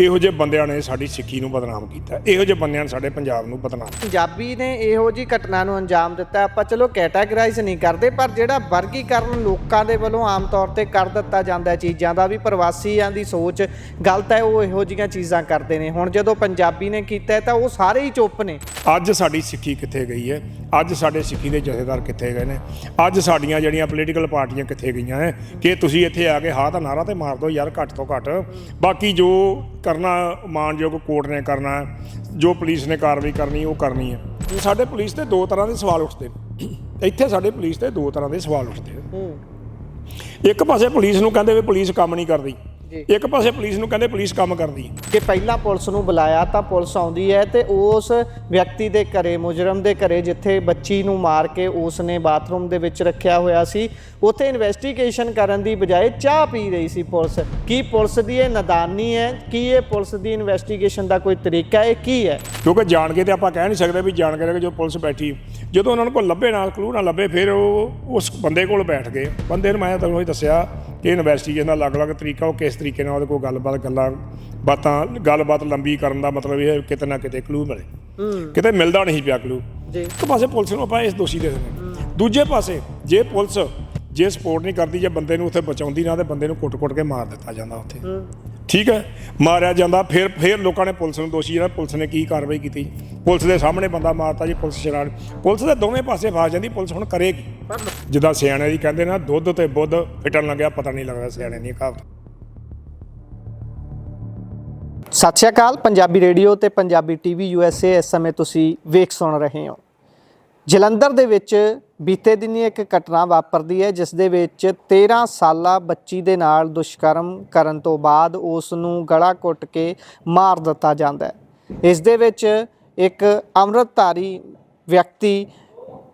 ਇਹੋ ਜਿਹੇ ਬੰਦਿਆਂ ਨੇ ਸਾਡੀ ਸਿੱਖੀ ਨੂੰ ਬਦਨਾਮ ਕੀਤਾ। ਇਹੋ ਜਿਹੇ ਬੰਦਿਆਂ ਨੇ ਸਾਡੇ ਪੰਜਾਬ ਨੂੰ ਬਦਨਾਮ ਪੰਜਾਬੀ ਨੇ ਇਹੋ ਜੀ ਘਟਨਾ ਨੂੰ ਅੰਜਾਮ ਦਿੱਤਾ। ਆਪਾਂ ਚਲੋ ਕੈਟਾਗਰਾਈਜ਼ ਨਹੀਂ ਕਰਦੇ ਪਰ ਜਿਹੜਾ ਵਰਗੀਕਰਨ ਲੋਕਾਂ ਦੇ ਵੱਲੋਂ ਆਮ ਤੌਰ ਤੇ ਕਰ ਦਿੱਤਾ ਜਾਂਦਾ ਹੈ ਚੀਜ਼ਾਂ ਦਾ ਵੀ ਪ੍ਰਵਾਸੀਆਂ ਦੀ ਸੋਚ ਗਲਤ ਹੈ ਉਹ ਇਹੋ ਜੀਆਂ ਚੀਜ਼ਾਂ ਕਰਦੇ ਨੇ। ਹੁਣ ਜਦੋਂ ਪੰਜਾਬੀ ਨੇ ਕੀਤਾ ਤਾਂ ਉਹ ਸਾਰੇ ਹੀ ਚੁੱਪ ਨੇ। ਅੱਜ ਸਾਡੀ ਸਿੱਖੀ ਕਿੱਥੇ ਗਈ ਹੈ? ਅੱਜ ਸਾਡੇ ਸਿੱਖੀ ਦੇ ਜਥੇਦਾਰ ਕਿੱਥੇ ਗਏ ਨੇ? ਅੱਜ ਸਾਡੀਆਂ ਜਿਹੜੀਆਂ ਪੋਲੀਟੀਕਲ ਪਾਰਟੀਆਂ ਕਿੱਥੇ ਗਈਆਂ ਹੈ? ਕਿ ਤੁਸੀਂ ਇੱਥੇ ਆ ਕੇ ਹਾਂ ਤਾਂ ਨਾਰਾ ਤੇ ਮਾਰ ਦਿਓ ਯਾਰ ਘੱਟ ਤੋਂ ਘੱਟ। ਬਾਕੀ ਜੋ ਕਰਨਾ ਮਾਨਯੋਗ ਕੋਰਟ ਨੇ ਕਰਨਾ ਜੋ ਪੁਲਿਸ ਨੇ ਕਾਰਵਾਈ ਕਰਨੀ ਉਹ ਕਰਨੀ ਹੈ। ਸਾਡੇ ਪੁਲਿਸ ਤੇ ਦੋ ਤਰ੍ਹਾਂ ਦੇ ਸਵਾਲ ਉੱਠਦੇ ਨੇ। ਇੱਥੇ ਸਾਡੇ ਪੁਲਿਸ ਤੇ ਦੋ ਤਰ੍ਹਾਂ ਦੇ ਸਵਾਲ ਉੱਠਦੇ ਨੇ। ਇੱਕ ਪਾਸੇ ਪੁਲਿਸ ਨੂੰ ਕਹਿੰਦੇ ਵੀ ਪੁਲਿਸ ਕੰਮ ਨਹੀਂ ਕਰਦੀ। ਇੱਕ ਪਾਸੇ ਪੁਲਿਸ ਨੂੰ ਕਹਿੰਦੇ ਪੁਲਿਸ ਕੰਮ ਕਰਦੀ ਹੈ। ਕਿ ਪਹਿਲਾਂ ਪੁਲਿਸ ਨੂੰ ਬੁਲਾਇਆ ਤਾਂ ਪੁਲਿਸ ਆਉਂਦੀ ਹੈ ਤੇ ਉਸ ਵਿਅਕਤੀ ਦੇ ਘਰੇ ਮੁਜਰਮ ਦੇ ਘਰੇ ਜਿੱਥੇ ਬੱਚੀ ਨੂੰ ਮਾਰ ਕੇ ਉਸ ਨੇ ਬਾਥਰੂਮ ਦੇ ਵਿੱਚ ਰੱਖਿਆ ਹੋਇਆ ਸੀ ਉੱਥੇ ਇਨਵੈਸਟੀਗੇਸ਼ਨ ਕਰਨ ਦੀ ਬਜਾਏ ਚਾਹ ਪੀ ਰਹੀ ਸੀ ਪੁਲਿਸ। ਕੀ ਪੁਲਿਸ ਦੀ ਇਹ ਨਦਾਨੀ ਹੈ? ਕੀ ਇਹ ਪੁਲਿਸ ਦੀ ਇਨਵੈਸਟੀਗੇਸ਼ਨ ਦਾ ਕੋਈ ਤਰੀਕਾ ਹੈ? ਕੀ ਹੈ? ਕਿਉਂਕਿ ਜਾਣ ਕੇ ਤੇ ਆਪਾਂ ਕਹਿ ਨਹੀਂ ਸਕਦੇ ਵੀ ਜਾਣ ਕੇ ਕਿ ਜੋ ਪੁਲਿਸ ਬੈਠੀ ਜਦੋਂ ਉਹਨਾਂ ਨੂੰ ਕੋਈ ਲੱਭੇ ਨਾ ਕਲੂ ਨਾ ਲੱਭੇ ਫਿਰ ਉਹ ਉਸ ਬੰਦੇ ਕੋਲ ਬੈਠ ਗਏ। ਬੰਦੇ ਨੂੰ ਮੈਂ ਤੁਹਾਨੂੰ ਹੀ ਦੱਸਿਆ ਕਿ ਇਨਵੈਸਟੀਗੇਸ਼ਨ ਦਾ ਅਲੱਗ-ਅਲੱਗ ਤਰੀਕਾ ਉਹ ਕਿਸ ਤਰੀਕੇ ਨਾਲ ਉਹਦੇ ਕੋਲ ਗੱਲਬਾਤ ਗੱਲਾਂ ਬਾਤਾਂ ਗੱਲਬਾਤ ਲੰਬੀ ਕਰਨ ਦਾ ਮਤਲਬ ਇਹ ਹੈ ਕਿਤੇ ਨਾ ਕਿਤੇ ਕਲੂ ਮਿਲੇ। ਕਿਤੇ ਮਿਲਦਾ ਨਹੀਂ ਪਿਆ ਕਲੂ ਇੱਕ ਪਾਸੇ ਪੁਲਿਸ ਨੂੰ ਆਪਾਂ ਇਸ ਦੋਸ਼ੀ ਦੇ ਦਿੰਦੇ ਦੂਜੇ ਪਾਸੇ ਜੇ ਪੁਲਿਸ ਜੇ ਸਪੋਰਟ ਨਹੀਂ ਕਰਦੀ ਜੇ ਬੰਦੇ ਨੂੰ ਉੱਥੇ ਬਚਾਉਂਦੀ ਨਾ ਤੇ ਬੰਦੇ ਨੂੰ ਕੁੱਟ-ਕੁੱਟ ਕੇ ਮਾਰ ਦਿੱਤਾ ਜਾਂਦਾ ਉੱਥੇ। ਠੀਕ ਹੈ? ਮਾਰਿਆ ਜਾਂਦਾ, ਫਿਰ ਫਿਰ ਲੋਕਾਂ ਨੇ ਪੁਲਿਸ ਨੂੰ ਦੋਸ਼ੀ ਜਿਹੜਾ ਪੁਲਿਸ ਨੇ ਕੀ ਕਾਰਵਾਈ ਕੀਤੀ? ਪੁਲਿਸ ਦੇ ਸਾਹਮਣੇ ਬੰਦਾ ਮਾਰਤਾ ਜੀ, ਪੁਲਿਸ ਸ਼ਰਾਰ ਪੁਲਿਸ ਦੇ ਦੋਵੇਂ ਪਾਸੇ ਫਸ ਜਾਂਦੀ, ਪੁਲਿਸ ਹੁਣ ਕਰੇਗੀ। ਜਿੱਦਾਂ ਸਿਆਣੇ ਦੀ ਕਹਿੰਦੇ ਨਾ, ਦੁੱਧ ਤੇ ਬੁੱਧ ਫਿਟਣ ਲੱਗਿਆ, ਪਤਾ ਨਹੀਂ ਲੱਗਦਾ ਸਿਆਣੇ ਦੀ ਕਹਾਵਤ। ਸਤਿ ਸ਼੍ਰੀ ਅਕਾਲ, ਪੰਜਾਬੀ ਰੇਡੀਓ ਤੇ ਪੰਜਾਬੀ ਟੀਵੀ ਯੂਐਸਏ ਇਸ ਸਮੇਂ ਤੁਸੀਂ ਵੇਖ ਸੁਣ ਰਹੇ ਹੋ। ਜਲੰਧਰ ਦੇ ਵਿੱਚ ਬੀਤੇ ਦਿਨੀ ਇੱਕ ਘਟਨਾ ਵਾਪਰਦੀ ਹੈ, ਜਿਸ ਦੇ ਵਿੱਚ 13 ਸਾਲਾ ਬੱਚੀ ਦੇ ਨਾਲ ਦੁਸ਼ਕਰਮ ਕਰਨ ਤੋਂ ਬਾਅਦ ਉਸ ਨੂੰ ਗਲਾ ਘੁੱਟ ਕੇ ਮਾਰ ਦਿੱਤਾ ਜਾਂਦਾ ਹੈ। ਇਸ ਦੇ ਵਿੱਚ ਇੱਕ ਅੰਮ੍ਰਿਤਧਾਰੀ ਵਿਅਕਤੀ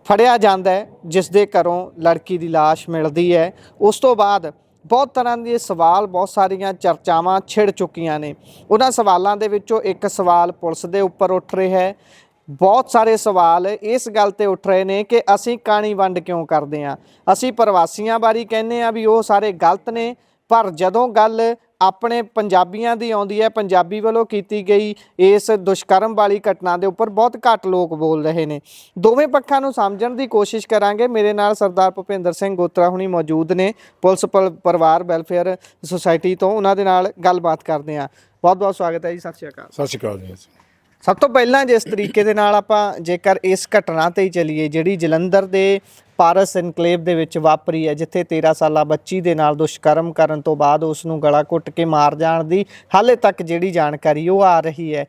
ਫੜਿਆ ਜਾਂਦਾ ਹੈ, ਜਿਸ ਦੇ ਘਰੋਂ ਲੜਕੀ ਦੀ ਲਾਸ਼ ਮਿਲਦੀ ਹੈ। ਉਸ ਤੋਂ ਬਾਅਦ ਬਹੁਤ ਤਰ੍ਹਾਂ ਦੇ ਸਵਾਲ, ਬਹੁਤ ਸਾਰੀਆਂ ਚਰਚਾਵਾਂ ਛਿੜ ਚੁੱਕੀਆਂ ਨੇ। ਉਹਨਾਂ ਸਵਾਲਾਂ ਦੇ ਵਿੱਚੋਂ ਇੱਕ ਸਵਾਲ ਪੁਲਿਸ ਦੇ ਉੱਪਰ ਉੱਠ ਰਿਹਾ ਹੈ ਬਹੁਤ ਸਾਰੇ ਸਵਾਲ ਇਸ ਗੱਲ ਤੇ ਉੱਠ ਰਹੇ ਨੇ ਕਿ ਅਸੀਂ ਕਾਣੀ ਵੰਡ ਕਿਉਂ ਕਰਦੇ ਹਾਂ? ਅਸੀਂ ਪ੍ਰਵਾਸੀਆਂ ਬਾਰੇ ਕਹਿੰਦੇ ਆ ਵੀ ਉਹ ਸਾਰੇ ਗਲਤ ਨੇ, ਪਰ ਜਦੋਂ ਗੱਲ ਆਪਣੇ ਪੰਜਾਬੀਆਂ ਦੀ ਆਉਂਦੀ ਹੈ, ਪੰਜਾਬੀ ਵੱਲੋਂ ਕੀਤੀ ਗਈ ਇਸ ਦੁਸ਼ਕਰਮ ਵਾਲੀ ਘਟਨਾ ਦੇ ਉੱਪਰ ਬਹੁਤ ਘੱਟ ਲੋਕ ਬੋਲ ਰਹੇ ਨੇ। ਦੋਵੇਂ ਪੱਖਾਂ ਨੂੰ ਸਮਝਣ ਦੀ ਕੋਸ਼ਿਸ਼ ਕਰਾਂਗੇ। ਮੇਰੇ ਨਾਲ ਸਰਦਾਰ ਭੁਪਿੰਦਰ ਸਿੰਘ ਗੋਤਰਾ ਹੁਣੀ ਮੌਜੂਦ ਨੇ। ਪੁਲਿਸ, ਪਲ- ਪਰਿਵਾਰ, ਵੈਲਫੇਅਰ, ਸੁਸਾਇਟੀ ਤੋਂ ਉਹਨਾਂ ਦੇ ਨਾਲ ਗੱਲਬਾਤ ਕਰਦੇ ਹਾਂ। ਬਹੁਤ ਬਹੁਤ ਸਵਾਗਤ ਹੈ ਜੀ। ਸਤਿ ਸ਼੍ਰੀ ਅਕਾਲ। ਸਤਿ ਸ਼੍ਰੀ ਅਕਾਲ ਜੀ। ਸਭ ਤੋਂ ਪਹਿਲਾਂ ਜਿਸ ਤਰੀਕੇ ਦੇ ਨਾਲ ਆਪਾਂ ਜੇਕਰ ਇਸ ਘਟਨਾ ਤੇ ਹੀ ਚਲੀਏ, ਜਿਹੜੀ ਜਲੰਧਰ ਦੇ ਪਾਰਸ ਇਨਕਲੇਵ ਦੇ ਵਿੱਚ ਵਾਪਰੀ ਹੈ, ਜਿੱਥੇ 13 ਸਾਲਾ ਬੱਚੀ ਦੇ ਨਾਲ ਦੁਸ਼ਕਰਮ ਕਰਨ ਤੋਂ ਬਾਅਦ ਉਸ ਨੂੰ ਗਲਾ ਘੁੱਟ ਕੇ ਮਾਰ ਜਾਣ ਦੀ ਹਾਲੇ ਤੱਕ ਜਿਹੜੀ ਜਾਣਕਾਰੀ ਉਹ ਆ ਰਹੀ ਹੈ।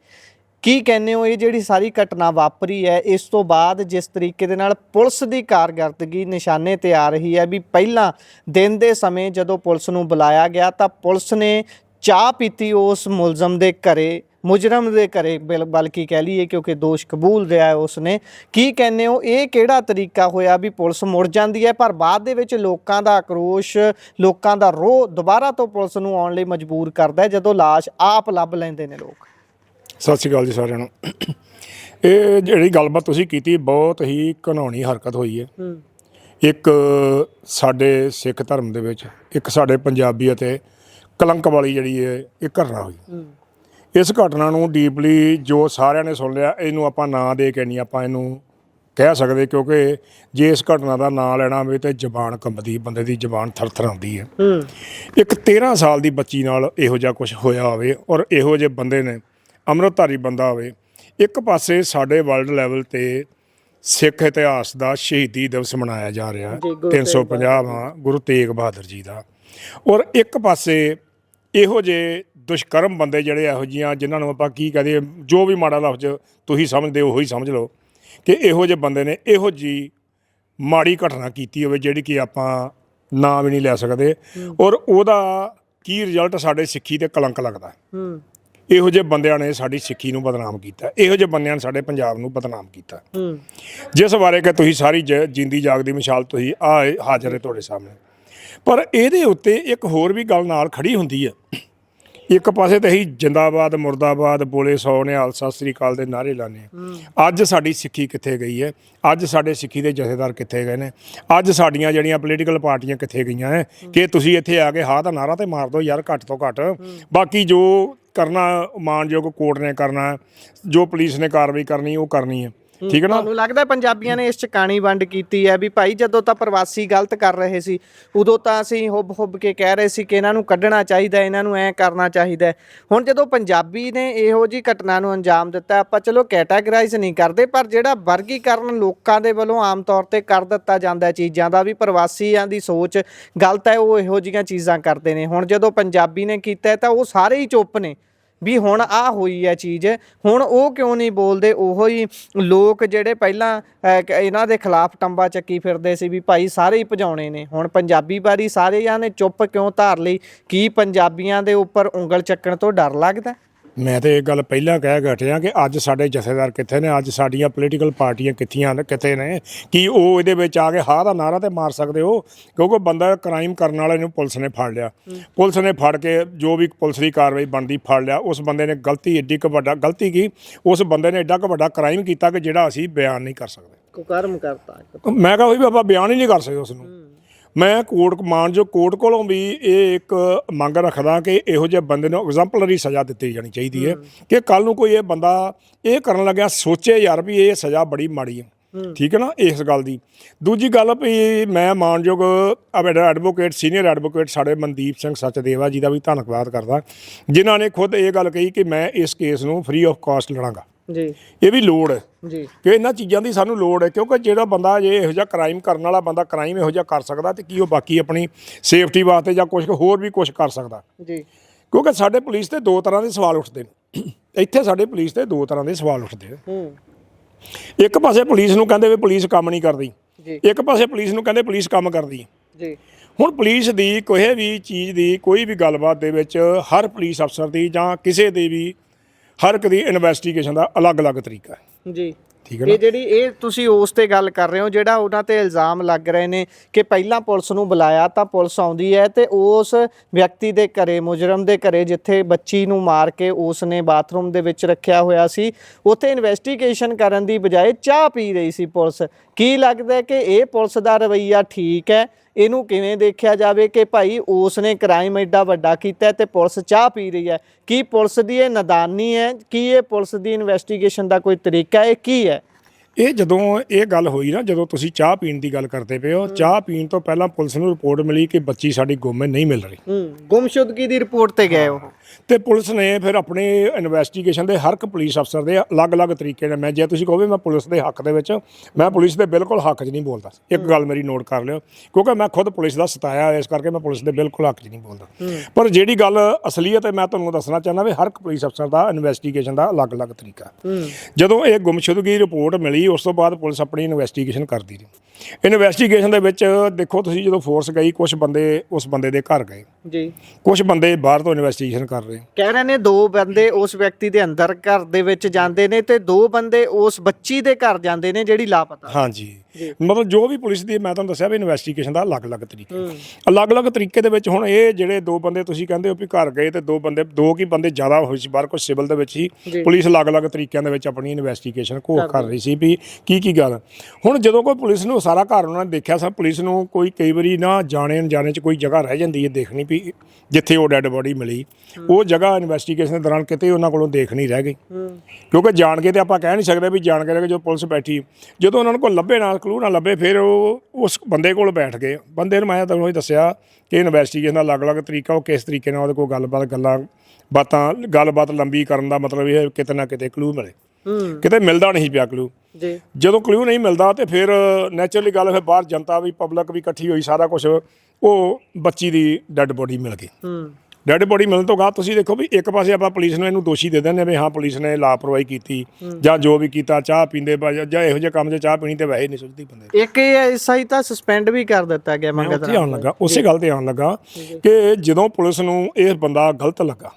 ਕੀ ਕਹਿੰਦੇ ਹੋ, ਇਹ ਜਿਹੜੀ ਸਾਰੀ ਘਟਨਾ ਵਾਪਰੀ ਹੈ, ਇਸ ਤੋਂ ਬਾਅਦ ਜਿਸ ਤਰੀਕੇ ਦੇ ਨਾਲ ਪੁਲਿਸ ਦੀ ਕਾਰਗਰਦਗੀ ਨਿਸ਼ਾਨੇ ਤੇ ਆ ਰਹੀ ਹੈ ਵੀ ਪਹਿਲਾਂ ਦਿਨ ਦੇ ਸਮੇਂ ਜਦੋਂ ਪੁਲਿਸ ਨੂੰ ਬੁਲਾਇਆ ਗਿਆ ਤਾਂ ਪੁਲਿਸ ਨੇ ਚਾਹ ਪੀਤੀ ਉਸ ਮੁਲਜ਼ਮ ਦੇ ਘਰੇ ਮੁਜਰਮ ਦੇ ਘਰੇ ਬਲ- ਬਲਕਿ ਕਹਿ ਲਈਏ ਕਿਉਂਕਿ ਦੋਸ਼ ਕਬੂਲ ਰਿਹਾ ਹੈ ਉਸਨੇ। ਕੀ ਕਹਿੰਦੇ ਹੋ ਇਹ ਕਿਹੜਾ ਤਰੀਕਾ ਹੋਇਆ ਵੀ ਪੁਲਿਸ ਮੁੜ ਜਾਂਦੀ ਹੈ? ਪਰ ਬਾਅਦ ਦੇ ਵਿੱਚ ਲੋਕਾਂ ਦਾ ਆਕਰੋਸ਼ ਲੋਕਾਂ ਦਾ ਰੋਹ ਦੁਬਾਰਾ ਤੋਂ ਪੁਲਿਸ ਨੂੰ ਆਉਣ ਲਈ ਮਜਬੂਰ ਕਰਦਾ ਹੈ ਜਦੋਂ ਲਾਸ਼ ਆਪ ਲੱਭ ਲੈਂਦੇ ਨੇ ਲੋਕ। ਸਤਿ ਸ਼੍ਰੀ ਅਕਾਲ ਜੀ ਸਾਰਿਆਂ ਨੂੰ। ਇਹ ਜਿਹੜੀ ਗੱਲਬਾਤ ਤੁਸੀਂ ਕੀਤੀ ਬਹੁਤ ਹੀ ਘਨਾਉਣੀ ਹਰਕਤ ਹੋਈ ਹੈ। ਇੱਕ ਸਾਡੇ ਸਿੱਖ ਧਰਮ ਦੇ ਵਿੱਚ ਇੱਕ ਸਾਡੇ ਪੰਜਾਬੀ ਅਤੇ ਕਲੰਕ ਵਾਲੀ ਜਿਹੜੀ ਹੈ ਇਹ ਘਟਨਾ ਹੋਈ। ਇਸ ਘਟਨਾ ਨੂੰ ਡੀਪਲੀ ਜੋ ਸਾਰਿਆਂ ਨੇ ਸੁਣ ਲਿਆ ਇਹਨੂੰ ਆਪਾਂ ਨਾਂ ਦੇ ਕੇ ਨਹੀਂ ਆਪਾਂ ਇਹਨੂੰ ਕਹਿ ਸਕਦੇ ਕਿਉਂਕਿ ਜੇ ਇਸ ਘਟਨਾ ਦਾ ਨਾਂ ਲੈਣਾ ਹੋਵੇ ਤੇ ਜ਼ਬਾਨ ਕੰਬਦੀ ਬੰਦੇ ਦੀ ਜ਼ਬਾਨ ਥਰਥਰਾਉਂਦੀ ਹੈ। ਇੱਕ 13 ਸਾਲ ਦੀ ਬੱਚੀ ਨਾਲ ਇਹੋ ਜਿਹਾ ਕੁਝ ਹੋਇਆ ਹੋਵੇ ਔਰ ਇਹੋ ਜਿਹੇ ਬੰਦੇ ਨੇ ਅੰਮ੍ਰਿਤਧਾਰੀ ਬੰਦਾ ਹੋਵੇ ਇੱਕ ਪਾਸੇ ਸਾਡੇ ਵਰਲਡ ਲੈਵਲ ਤੇ ਸਿੱਖ ਇਤਿਹਾਸ ਦਾ ਸ਼ਹੀਦੀ ਦਿਵਸ ਮਨਾਇਆ ਜਾ ਰਿਹਾ ਹੈ ਜੀ, ਗੁਰੂ ਤੇਗ 350ਵਾਂ ਗੁਰੂ ਤੇਗ ਬਹਾਦਰ ਜੀ ਦਾ। ਔਰ ਇੱਕ ਪਾਸੇ ਇਹੋ ਜਿਹੇ ਦੁਸ਼ਕਰਮ ਬੰਦੇ ਜਿਹੜੇ ਇਹੋ ਜੀਆਂ ਜਿਨ੍ਹਾਂ ਨੂੰ ਆਪਾਂ ਕੀ ਕਹਦੇ ਜੋ ਵੀ ਮਾੜਾ ਲਫ਼ਜ਼ ਤੁਸੀਂ ਸਮਝਦੇ ਹੋ ਉਹੀ ਸਮਝ ਲਓ ਕਿ ਇਹੋ ਜਿਹੇ ਬੰਦੇ ਨੇ ਇਹੋ ਜੀ ਮਾੜੀ ਘਟਨਾ ਕੀਤੀ ਹੋਵੇ ਜਿਹੜੀ ਕਿ ਆਪਾਂ ਨਾਂ ਵੀ ਨਹੀਂ ਲੈ ਸਕਦੇ। ਔਰ ਉਹਦਾ ਕੀ ਰਿਜ਼ਲਟ ਸਾਡੇ ਸਿੱਖੀ ਤੇ ਕਲੰਕ ਲੱਗਦਾ। ਹੂੰ। ਇਹੋ ਜਿਹੇ ਬੰਦਿਆਂ ਨੇ ਸਾਡੀ ਸਿੱਖੀ ਨੂੰ ਬਦਨਾਮ ਕੀਤਾ। ਇਹੋ ਜਿਹੇ ਬੰਦਿਆਂ ਨੇ ਸਾਡੇ ਪੰਜਾਬ ਨੂੰ ਬਦਨਾਮ ਕੀਤਾ। ਹੂੰ। ਜਿਸ ਬਾਰੇ ਕਿ ਤੁਸੀਂ ਸਾਰੀ ਜ- ਜਿੰਦੀ ਜਾਗਦੀ ਮਿਸਾਲ ਤੁਸੀਂ ਆ ਹਾਜ਼ਰ ਹੈ ਤੁਹਾਡੇ ਸਾਹਮਣੇ। ਪਰ ਇਹਦੇ ਉੱਤੇ ਇੱਕ ਹੋਰ ਵੀ ਗੱਲ ਨਾਲ ਖੜੀ ਹੁੰਦੀ ਹੈ। ਇੱਕ ਪਾਸੇ ਤੇ ਅਸੀਂ ਜਿੰਦਾਬਾਦ, ਮੁਰਦਾਬਾਦ ਬੋਲੇ ਸੌ ਨਿਹਾਲ ਸਤਿ ਸ੍ਰੀ ਅਕਾਲ ਦੇ ਨਾਰੇ ਲਾਣੇ ਅੱਜ ਸਾਡੀ ਸਿੱਖੀ ਕਿੱਥੇ ਗਈ ਹੈ? ਅੱਜ ਸਾਡੇ ਸਿੱਖੀ ਦੇ ਜਥੇਦਾਰ ਕਿੱਥੇ ਗਏ ਨੇ? ਅੱਜ ਸਾਡੀਆਂ ਜਿਹੜੀਆਂ ਪੋਲੀਟੀਕਲ ਪਾਰਟੀਆਂ ਕਿੱਥੇ ਗਈਆਂ ਹੈ? ਕਿ ਤੁਸੀਂ ਇੱਥੇ ਆ ਕੇ ਹਾਂ ਦਾ ਨਾਰਾ ਤੇ ਮਾਰ ਦਿਓ ਯਾਰ ਘੱਟ ਤੋਂ ਘੱਟ। ਬਾਕੀ ਜੋ ਕਰਨਾ, ਮਾਨਯੋਗ ਕੋਰਟ ਨੇ ਕਰਨਾ, ਜੋ ਪੁਲਿਸ ਨੇ ਕਾਰਵਾਈ ਕਰਨੀ, ਉਹ ਕਰਨੀ ਹੈ। ਠੀਕ ਹੈ ਨਾ? ਤੁਹਾਨੂੰ ਲੱਗਦਾ ਪੰਜਾਬੀਆਂ ਨੇ ਇਸ ਚ ਕਾਣੀ ਵੰਡ ਕੀਤੀ ਹੈ ਵੀ ਭਾਈ ਜਦੋਂ ਤਾਂ ਪ੍ਰਵਾਸੀ ਗਲਤ ਕਰ ਰਹੇ ਸੀ ਉਦੋਂ ਤਾਂ ਅਸੀਂ ਹੁੱਬ ਹੁੱਬ ਕੇ ਕਹਿ ਰਹੇ ਸੀ ਕਿ ਇਹਨਾਂ ਨੂੰ ਕੱਢਣਾ ਚਾਹੀਦਾ ਇਹਨਾਂ ਨੂੰ ਐ ਕਰਨਾ ਚਾਹੀਦਾ। ਹੁਣ ਜਦੋਂ ਪੰਜਾਬੀ ਨੇ ਇਹੋ ਜੀ ਘਟਨਾ ਨੂੰ ਅੰਜਾਮ ਦਿੱਤਾ ਆਪਾਂ ਚਲੋ ਕੈਟਾਗਰਾਈਜ਼ ਨਹੀਂ ਕਰਦੇ ਪਰ ਜਿਹੜਾ ਵਰਗੀਕਰਨ ਲੋਕਾਂ ਦੇ ਵੱਲੋਂ ਆਮ ਤੌਰ ਤੇ ਕਰ ਦਿੱਤਾ ਜਾਂਦਾ ਚੀਜ਼ਾਂ ਦਾ ਵੀ ਪ੍ਰਵਾਸੀਆਂ ਦੀ ਸੋਚ ਗਲਤ ਹੈ ਉਹ ਇਹੋ ਜੀਆਂ ਚੀਜ਼ਾਂ ਕਰਦੇ ਨੇ। ਹੁਣ ਜਦੋਂ ਪੰਜਾਬੀ ਨੇ ਕੀਤਾ ਤਾਂ ਉਹ ਸਾਰੇ ਹੀ ਚੁੱਪ ਨੇ। ਵੀ ਹੁਣ ਆ ਹੋਈ ਹੈ ਚੀਜ਼। ਹੁਣ ਉਹ ਕਿਉਂ ਨਹੀਂ ਬੋਲਦੇ? ਉਹੋ ਹੀ ਲੋਕ ਜਿਹੜੇ ਪਹਿਲਾਂ ਅਹ, ਇਹਨਾਂ ਦੇ ਖਿਲਾਫ ਟੰਬਾ ਚੱਕੀ ਫਿਰਦੇ ਸੀ ਵੀ ਭਾਈ ਸਾਰੇ ਹੀ ਭਜਾਉਣੇ ਨੇ। ਹੁਣ ਪੰਜਾਬੀ ਬਾਰੀ ਸਾਰਿਆਂ ਨੇ ਚੁੱਪ ਕਿਉਂ ਧਾਰ ਲਈ? ਕੀ ਪੰਜਾਬੀਆਂ ਦੇ ਉੱਪਰ ਉਂਗਲ ਚੱਕਣ ਤੋਂ ਡਰ ਲੱਗਦਾ? ਮੈਂ ਤੇ ਇਹ ਗੱਲ ਪਹਿਲਾਂ ਕਹਿ ਘਟਿਆ ਕਿ ਅੱਜ ਸਾਡੇ ਜਥੇਦਾਰ ਕਿੱਥੇ ਨੇ ਅੱਜ ਸਾਡੀਆਂ ਪੋਲੀਟੀਕਲ ਪਾਰਟੀਆਂ ਕਿੱਥੀਆਂ ਨੇ ਕਿੱਥੇ ਨੇ ਕੀ ਉਹ ਇਹਦੇ ਵਿੱਚ ਆ ਕੇ ਹਾਂ ਦਾ ਨਾਰਾ ਤੇ ਮਾਰ ਸਕਦੇ ਹੋ? ਕਿਉਂਕਿ ਬੰਦਾ ਕ੍ਰਾਈਮ ਕਰਨ ਵਾਲੇ ਨੂੰ ਪੁਲਿਸ ਨੇ ਫੜ ਲਿਆ। ਪੁਲਿਸ ਨੇ ਫੜ ਕੇ ਜੋ ਵੀ ਪੁਲਿਸ ਦੀ ਕਾਰਵਾਈ ਬਣਦੀ ਫੜ ਲਿਆ। ਉਸ ਬੰਦੇ ਨੇ ਗਲਤੀ ਏਡੀ ਕੁ ਵੱਡਾ ਗਲਤੀ ਕੀ? ਉਸ ਬੰਦੇ ਨੇ ਏਡਾ ਕੁ ਵੱਡਾ ਕ੍ਰਾਈਮ ਕੀਤਾ ਕਿ ਜਿਹੜਾ ਅਸੀਂ ਬਿਆਨ ਨਹੀਂ ਕਰ ਸਕਦੇ। ਕੁਕਰਮ ਕਰਤਾ। ਮੈਂ ਕਹਾਂ ਵੀ ਆਪਾਂ ਬਿਆਨ ਹੀ ਨਹੀਂ ਕਰ ਸਕਦੇ ਉਸ ਨੂੰ। ਮੈਂ ਕੋਰਟ ਮਾਨ ਜੋ ਕੋਰਟ ਕੋਲੋਂ ਵੀ ਇਹ ਇੱਕ ਮੰਗ ਰੱਖਦਾ ਕਿ ਇਹੋ ਜਿਹੇ ਬੰਦੇ ਨੂੰ ਐਗਜ਼ਾਮਪਲਰੀ ਸਜ਼ਾ ਦਿੱਤੀ ਜਾਣੀ ਚਾਹੀਦੀ ਹੈ ਕਿ ਕੱਲ ਨੂੰ ਕੋਈ ਇਹ ਬੰਦਾ ਇਹ ਕਰਨ ਲੱਗਿਆ ਸੋਚੇ ਯਾਰ ਵੀ ਇਹ ਸਜ਼ਾ ਬੜੀ ਮਾੜੀ ਹੈ। ਠੀਕ ਹੈ ਨਾ ਇਸ ਗੱਲ ਦੀ। ਦੂਜੀ ਗੱਲ ਵੀ ਮੈਂ ਮਾਨਯੋਗ ਐਡਵੋਕੇਟ ਸੀਨੀਅਰ ਐਡਵੋਕੇਟ ਸਾਡੇ ਮਨਦੀਪ ਸਿੰਘ ਸਚਦੇਵਾ ਜੀ ਦਾ ਵੀ ਧੰਨਵਾਦ ਕਰਦਾ ਜਿਨ੍ਹਾਂ ਨੇ ਖੁਦ ਇਹ ਗੱਲ ਕਹੀ ਕਿ ਮੈਂ ਇਸ ਕੇਸ ਨੂੰ ਫ੍ਰੀ ਆਫ ਕਾਸਟ ਲੜਾਂਗਾ। ਜੀ। ਇਹ ਵੀ ਲੋੜ ਹੈ। ਜੀ। ਕਿ ਇਹਨਾਂ ਚੀਜ਼ਾਂ ਦੀ ਸਾਨੂੰ ਲੋੜ ਹੈ ਕਿਉਂਕਿ ਜਿਹੜਾ ਬੰਦਾ ਜੇ ਇਹੋ ਜਿਹਾ ਕ੍ਰਾਈਮ ਕਰਨ ਵਾਲਾ ਬੰਦਾ ਕ੍ਰਾਈਮ ਇਹੋ ਜਿਹਾ ਕਰ ਸਕਦਾ ਤੇ ਕੀ ਉਹ ਬਾਕੀ ਆਪਣੀ ਸੇਫਟੀ ਵਾਸਤੇ ਜਾਂ ਕੁਝ ਹੋਰ ਵੀ ਕੁਝ ਕਰ ਸਕਦਾ। ਜੀ। ਕਿਉਂਕਿ ਸਾਡੇ ਪੁਲਿਸ ਤੇ ਦੋ ਤਰ੍ਹਾਂ ਦੇ ਸਵਾਲ ਉੱਠਦੇ ਨੇ। ਇੱਥੇ ਸਾਡੇ ਪੁਲਿਸ ਤੇ ਦੋ ਤਰ੍ਹਾਂ ਦੇ ਸਵਾਲ ਉੱਠਦੇ ਹੂੰ। ਇੱਕ ਪਾਸੇ ਪੁਲਿਸ ਨੂੰ ਕਹਿੰਦੇ ਵੀ ਪੁਲਿਸ ਕੰਮ ਨਹੀਂ ਕਰਦੀ। ਜੀ। ਇੱਕ ਪਾਸੇ ਪੁਲਿਸ ਨੂੰ ਕਹਿੰਦੇ ਪੁਲਿਸ ਕੰਮ ਕਰਦੀ। ਹੈ ਜੀ। ਹੁਣ ਪੁਲਿਸ ਦੀ ਕੋਈ ਵੀ ਚੀਜ਼ ਦੀ ਕੋਈ ਵੀ ਗੱਲਬਾਤ ਦੇ ਵਿੱਚ ਹਰ ਪੁਲਿਸ ਅਫਸਰ ਦੀ ਜਾਂ ਕਿਸੇ ਦੇ ਵੀ ਹਰ ਇੱਕ ਦੀ ਇਨਵੈਸਟੀਗੇਸ਼ਨ ਦਾ ਅਲੱਗ-ਅਲੱਗ ਤਰੀਕਾ ਹੈ। ਜੀ। ਠੀਕ ਹੈ ਨਾ? ਇਹ ਜਿਹੜੀ ਇਹ ਤੁਸੀਂ ਉਸ ਤੇ ਗੱਲ ਕਰ ਰਹੇ ਹੋ ਜਿਹੜਾ ਉਹਨਾਂ ਤੇ ਇਲਜ਼ਾਮ ਲੱਗ ਰਹੇ ਨੇ ਕਿ ਪਹਿਲਾਂ ਪੁਲਿਸ ਨੂੰ ਬੁਲਾਇਆ ਤਾਂ ਪੁਲਿਸ ਆਉਂਦੀ ਹੈ ਤੇ ਉਸ ਵਿਅਕਤੀ ਦੇ ਘਰੇ ਮੁਜਰਮ ਦੇ ਘਰੇ ਜਿੱਥੇ ਬੱਚੀ ਨੂੰ ਮਾਰ ਕੇ ਉਸ ਨੇ ਬਾਥਰੂਮ ਦੇ ਵਿੱਚ ਰੱਖਿਆ ਹੋਇਆ ਸੀ ਉੱਥੇ ਇਨਵੈਸਟੀਗੇਸ਼ਨ ਕਰਨ ਦੀ ਬਜਾਏ ਚਾਹ ਪੀ ਰਹੀ ਸੀ ਪੁਲਿਸ। ਕੀ ਲੱਗਦਾ ਕਿ ਇਹ ਪੁਲਿਸ ਦਾ ਰਵੱਈਆ ਠੀਕ ਹੈ? ਇਹਨੂੰ ਕਿਵੇਂ ਦੇਖਿਆ ਜਾਵੇ ਕਿ ਭਾਈ ਉਸ ਨੇ ਕ੍ਰਾਈਮ ਐਡਾ ਵੱਡਾ ਕੀਤਾ ਤੇ ਪੁਲਿਸ ਚਾਹ ਪੀ ਰਹੀ ਹੈ? ਕੀ ਪੁਲਿਸ ਦੀ ਇਹ ਨਦਾਨੀ ਹੈ? ਕੀ ਇਹ ਪੁਲਿਸ ਦੀ ਇਨਵੈਸਟੀਗੇਸ਼ਨ ਦਾ ਕੋਈ ਤਰੀਕਾ ਹੈ? ਕੀ ਹੈ? ਇਹ ਜਦੋਂ ਇਹ ਗੱਲ ਹੋਈ ਨਾ ਜਦੋਂ ਤੁਸੀਂ ਚਾਹ ਪੀਣ ਦੀ ਗੱਲ ਕਰਦੇ ਪਏ ਹੋ ਚਾਹ ਪੀਣ ਤੋਂ ਪਹਿਲਾਂ ਪੁਲਿਸ ਨੂੰ ਰਿਪੋਰਟ ਮਿਲੀ ਕਿ ਬੱਚੀ ਸਾਡੀ ਗੁੰਮ ਹੈ ਨਹੀਂ ਮਿਲ ਰਹੀ। ਗੁੰਮਸ਼ੁਦਗੀ ਦੀ ਰਿਪੋਰਟ ਤੇ ਗਏ ਉਹ। ਤੇ ਪੁਲਿਸ ਨੇ ਫਿਰ ਆਪਣੇ ਇਨਵੈਸਟੀਗੇਸ਼ਨ ਦੇ ਹਰ ਇੱਕ ਪੁਲਿਸ ਅਫਸਰ ਦੇ ਅਲੱਗ-ਅਲੱਗ ਤਰੀਕੇ ਨਾਲ ਮੈਂ ਜੇ ਤੁਸੀਂ ਕਹੋਗੇ ਮੈਂ ਪੁਲਿਸ ਦੇ ਹੱਕ ਦੇ ਵਿੱਚ ਮੈਂ ਪੁਲਿਸ ਦੇ ਬਿਲਕੁਲ ਹੱਕ 'ਚ ਨਹੀਂ ਬੋਲਦਾ। ਇੱਕ ਗੱਲ ਮੇਰੀ ਨੋਟ ਕਰ ਲਿਓ ਕਿਉਂਕਿ ਮੈਂ ਖੁਦ ਪੁਲਿਸ ਦਾ ਸਤਾਇਆ ਇਸ ਕਰਕੇ ਮੈਂ ਪੁਲਿਸ ਦੇ ਬਿਲਕੁਲ ਹੱਕ 'ਚ ਨਹੀਂ ਬੋਲਦਾ। ਪਰ ਜਿਹੜੀ ਗੱਲ ਅਸਲੀਅਤ ਹੈ ਮੈਂ ਤੁਹਾਨੂੰ ਦੱਸਣਾ ਚਾਹੁੰਦਾ ਵੀ ਹਰ ਇੱਕ ਪੁਲਿਸ ਅਫਸਰ ਦਾ ਇਨਵੈਸਟੀਗੇਸ਼ਨ ਦਾ ਅਲੱਗ-ਅਲੱਗ ਤਰੀਕਾ। ਜਦੋਂ ਇਹ ਗੁੰਮਸ਼ੁਦਗੀ ਰਿਪੋਰਟ ਮਿਲੀ ਉਸ ਤੋਂ ਬਾਅਦ ਪੁਲਿਸ ਆਪਣੀ ਇਨਵੈਸਟੀਗੇਸ਼ਨ ਕਰਦੀ ਰਹੀ। ਇਨਵੈਸਟੀਗੇਸ਼ਨ ਦੇ ਵਿੱਚ ਦੇਖੋ ਤੁਸੀਂ ਜਦੋਂ ਫੋਰਸ ਗਈ ਕੁਝ ਬੰਦੇ ਉਸ ਬੰਦੇ ਦੇ ਘਰ ਗਏ। ਜੀ। ਕੁਝ ਬੰਦੇ ਬਾਹਰ ਤੋਂ ਇਨਵੈਸਟੀਗੇਸ਼ਨ ਕਰ ਰਹੇ ਕਹਿ ਰਹੇ ਨੇ ਦੋ ਬੰਦੇ ਉਸ ਵਿਅਕਤੀ ਦੇ ਅੰਦਰ ਘਰ ਦੇ ਵਿੱਚ ਜਾਂਦੇ ਨੇ ਤੇ ਦੋ ਬੰਦੇ ਉਸ ਬੱਚੀ ਦੇ ਘਰ ਜਾਂਦੇ ਨੇ ਜਿਹੜੀ ਲਾਪਤਾ। ਹਾਂਜੀ। ਮਤਲਬ ਜੋ ਵੀ ਪੁਲਿਸ ਦੀ ਮੈਂ ਤੁਹਾਨੂੰ ਦੱਸਿਆ ਵੀ ਇਨਵੈਸਟੀਗੇਸ਼ਨ ਦਾ ਅਲੱਗ-ਅਲੱਗ ਤਰੀਕਾ ਅਲੱਗ-ਅਲੱਗ ਤਰੀਕੇ ਦੇ ਵਿੱਚ ਹੁਣ ਇਹ ਜਿਹੜੇ ਦੋ ਬੰਦੇ ਤੁਸੀਂ ਕਹਿੰਦੇ ਹੋ ਵੀ ਘਰ ਗਏ ਤੇ ਦੋ ਬੰਦੇ ਦੋ ਕੀ ਬੰਦੇ ਜ਼ਿਆਦਾ ਹੋਏ ਸੀ ਬਾਹਰ ਕੁਝ ਸਿਵਲ ਦੇ ਵਿੱਚ ਹੀ। ਪੁਲਿਸ ਅਲੱਗ-ਅਲੱਗ ਤਰੀਕਿਆਂ ਦੇ ਵਿੱਚ ਆਪਣੀ ਇਨਵੈਸਟੀਗੇਸ਼ਨ ਕੋ ਕਰ ਰਹੀ ਸੀ ਵੀ ਕੀ ਕੀ ਗੱਲ। ਹੁਣ ਜਦੋਂ ਕੋਈ ਪੁਲਿਸ ਨੂੰ ਸਾਰਾ ਘਰ ਉਹਨਾਂ ਨੇ ਦੇਖਿਆ ਸਾ ਪੁਲਿਸ ਨੂੰ ਕੋਈ ਕਈ ਵਾਰੀ ਨਾ ਜਾਣੇ ਅਣਜਾਣੇ ਚ ਕੋਈ ਜਗ੍ਹਾ ਰਹਿ ਜਾਂਦੀ ਹੈ ਦੇਖਣੀ ਵੀ ਜਿੱਥੇ ਉਹ ਡੈੱਡ ਬੋਡੀ ਮਿਲੀ। ਉਹ ਜਗ੍ਹਾ ਇਨਵੈਸਟੀਗੇਸ਼ਨ ਦੇ ਦੌਰਾਨ ਕਿਤੇ ਉਹਨਾਂ ਕੋਲੋਂ ਦੇਖ ਨਹੀਂ ਰਹਿ ਗਈ। ਕਿਉਂਕਿ ਜਾਣ ਕੇ ਤੇ ਆਪਾਂ ਕਹਿ ਨਹੀਂ ਸਕਦੇ ਵੀ ਜਾਣ ਕੇ ਜੋ ਪੁਲਿਸ ਬੈਠੀ। ਜਦੋਂ ਉਹਨਾਂ ਨੂੰ ਕੋਈ ਲੱਭੇ ਨਾ ਕਲੂ ਨਾ ਲੱਭੇ ਫਿਰ ਉਹ ਉਸ ਬੰਦੇ ਕੋਲ ਬੈਠ ਗਏ। ਬੰਦੇ ਨੂੰ ਮੈਂ ਤੁਹਾਨੂੰ ਹੀ ਦੱਸਿਆ ਕਿ ਇਨਵੈਸਟੀਗੇਸ਼ਨ ਦਾ ਅਲੱਗ-ਅਲੱਗ ਤਰੀਕਾ ਉਹ ਕਿਸ ਤਰੀਕੇ ਨਾਲ ਉਹਦੇ ਕੋਲ ਗੱਲਬਾਤ ਗੱਲਾਂ ਬਾਤਾਂ ਗੱਲਬਾਤ ਲੰਬੀ ਕਰਨ ਦਾ ਮਤਲਬ ਇਹ ਕਿਤੇ ਨਾ ਕਿਤੇ ਕਲੂ ਮਿਲੇ। ਕਿਤੇ ਮਿਲਦਾ ਨਹੀਂ ਪਿਆ ਕਲੂ ਜੀ। ਜਦੋਂ ਕਲੂ ਨਹੀਂ ਮਿਲਦਾ ਤੇ ਫਿਰ ਨੈਚੁਰਲੀ ਗੱਲ ਫਿਰ ਬਾਹਰ ਜਨਤਾ ਵੀ ਪਬਲਿਕ ਵੀ ਇਕੱਠੀ ਹੋਈ ਸਾਰਾ ਕੁਝ ਉਹ ਬੱਚੀ ਦੀ ਡੈੱਡ ਬੋਡੀ ਮਿਲ ਗਈ। ਹੂੰ। ਡੈਡ ਬੋਡੀ ਮਿਲਣ ਤੋਂ ਬਾਅਦ ਤੁਸੀਂ ਦੇਖੋ ਵੀ ਇੱਕ ਪਾਸੇ ਆਪਾਂ ਪੁਲਿਸ ਨੂੰ ਇਹਨੂੰ ਦੋਸ਼ੀ ਦੇ ਦਿੰਦੇ ਹਾਂ ਵੀ ਹਾਂ ਪੁਲਿਸ ਨੇ ਲਾਪਰਵਾਹੀ ਕੀਤੀ ਜਾਂ ਜੋ ਵੀ ਕੀਤਾ ਚਾਹ ਪੀਂਦੇ ਪਾ- ਜਾਂ ਇਹੋ ਜਿਹੇ ਕੰਮ 'ਚ ਚਾਹ ਪੀਣੀ ਤੇ ਵੈਸੇ ਨਹੀਂ ਸੁਝਦੀ ਬੰਦੇ ਇੱਕ ਇਹ ਐਸਾ ਹੀ ਤਾਂ ਸਸਪੈਂਡ ਵੀ ਕਰ ਦਿੱਤਾ ਗਿਆ ਮੈਂ ਮੰਗਤ ਉੱਥੇ ਆਉਣ ਲੱਗਾ ਉਸੇ ਗੱਲ ਤੇ ਆਉਣ ਲੱਗਾ ਕਿ ਜਦੋਂ ਪੁਲਿਸ ਨੂੰ ਇਹ ਬੰਦਾ ਗਲਤ ਲੱਗਾ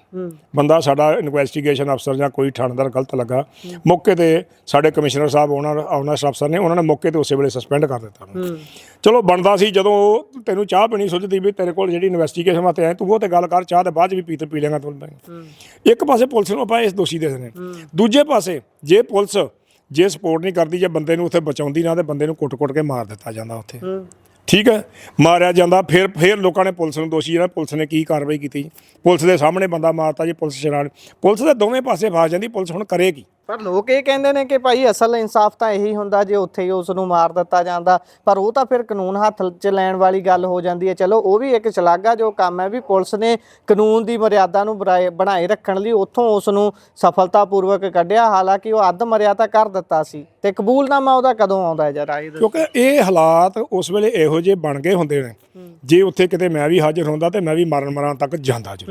ਬੰਦਾ ਸਾਡਾ ਇਨਵੈਸਟੀਗੇਸ਼ਨ ਅਫਸਰ ਜਾਂ ਕੋਈ ਥਾਣੇਦਾਰ ਗਲਤ ਲੱਗਾ ਮੌਕੇ ਤੇ ਸਾਡੇ ਕਮਿਸ਼ਨਰ ਸਾਹਿਬ ਉਹਨਾਂ ਆਨਰ ਅਫਸਰ ਨੇ ਉਹਨਾਂ ਨੇ ਮੌਕੇ ਤੇ ਉਸੇ ਵੇਲੇ ਸਸਪੈਂਡ ਕਰ ਦਿੱਤਾ। ਉਹਨੂੰ। ਚਲੋ ਬਣਦਾ ਸੀ ਜਦੋਂ ਤੈਨੂੰ ਚਾਹ ਪੀਣੀ ਸੁਝਦੀ ਵੀ ਤੇਰੇ ਕੋਲ ਜਿਹੜੀ ਇਨਵੈਸਟੀਗੇਸ਼ਨ ਵਾਸਤੇ ਆਏ ਤੂੰ ਉਹ ਤੇ ਗੱਲ ਕਰ ਚਾਹ ਦੇ ਬਾਅਦ 'ਚ ਵੀ ਪੀ ਤੇ ਪੀ ਲੇਗਾ ਤੂੰ ਇੱਕ ਪਾਸੇ ਪੁਲਿਸ ਨੂੰ ਆਪਾਂ ਇਸ ਦੋਸ਼ੀ ਦੇ ਦਿੰਦੇ ਦੂਜੇ ਪਾਸੇ ਜੇ ਪੁਲਿਸ ਜੇ ਸਪੋਰਟ ਨਹੀਂ ਕਰਦੀ ਜੇ ਬੰਦੇ ਨੂੰ ਉੱਥੇ ਬਚਾਉਂਦੀ ਨਾ ਤੇ ਬੰਦੇ ਨੂੰ ਕੁੱਟ-ਕੁੱਟ ਕੇ ਮਾਰ ਦਿੱਤਾ ਜਾਂਦਾ ਉੱਥੇ। ਹੂੰ। ਠੀਕ ਹੈ? ਮਾਰਿਆ ਜਾਂਦਾ ਫਿਰ ਫਿਰ ਲੋਕਾਂ ਨੇ ਪੁਲਿਸ ਨੂੰ ਦੋਸ਼ੀ ਜਿਹੜਾ ਪੁਲਿਸ ਨੇ ਕੀ ਕਾਰਵਾਈ ਕੀਤੀ। ਪੁਲਿਸ ਦੇ ਸਾਹਮਣੇ ਬੰਦਾ ਮਾਰਤਾ ਜੀ ਪੁਲਿਸ ਚਲਾਣ ਪੁਲਿਸ ਦੇ ਦੋਵੇਂ ਪਾਸੇ ਫਸ ਜਾਂਦੀ ਪੁਲਿਸ ਹੁਣ ਕਰੇ ਕੀ ਪਰ ਲੋਕ ਇਹ ਕਹਿੰਦੇ ਨੇ ਕਿ ਭਾਈ ਅਸਲ ਇਨਸਾਫ ਤਾਂ ਇਹੀ ਹੁੰਦਾ ਜੇ ਉੱਥੇ ਹੀ ਉਸ ਨੂੰ ਮਾਰ ਦਿੱਤਾ ਜਾਂਦਾ। ਪਰ ਉਹ ਤਾਂ ਫਿਰ ਕਾਨੂੰਨ ਹੱਥ 'ਚ ਲੈਣ ਵਾਲੀ ਗੱਲ ਹੋ ਜਾਂਦੀ ਹੈ। ਚਲੋ ਉਹ ਵੀ ਇੱਕ ਸ਼ਲਾਘਾ ਜੋ ਕੰਮ ਹੈ ਵੀ ਪੁਲਿਸ ਨੇ ਕਾਨੂੰਨ ਦੀ ਮਰਿਆਦਾ ਨੂੰ ਬਣਾਏ ਰੱਖਣ ਲਈ ਉੱਥੋਂ ਉਸ ਨੂੰ ਸਫਲਤਾਪੂਰਵਕ ਕੱਢਿਆ। ਹਾਲਾਂਕਿ ਉਹ ਅੱਧ ਮਰਿਆਦਾ ਕਰ ਦਿੱਤਾ ਸੀ ਤੇ ਕਬੂਲਨਾਮਾ ਉਹਦਾ ਕਦੋਂ ਆਉਂਦਾ ਹੈ ਜਰਾ ਇਹ। ਕਿਉਂਕਿ ਇਹ ਹਾਲਾਤ ਉਸ ਵੇਲੇ ਇਹੋ ਜਿਹੇ ਬਣ ਗਏ ਹੁੰਦੇ ਨੇ। ਜੇ ਉੱਥੇ ਕਿਤੇ ਮੈਂ ਵੀ ਹਾਜ਼ਰ ਹੁੰਦਾ ਤੇ ਮੈਂ ਵੀ ਮਰਨ ਮਰਾਂ ਤੱਕ ਜਾਂਦਾ ਜੀ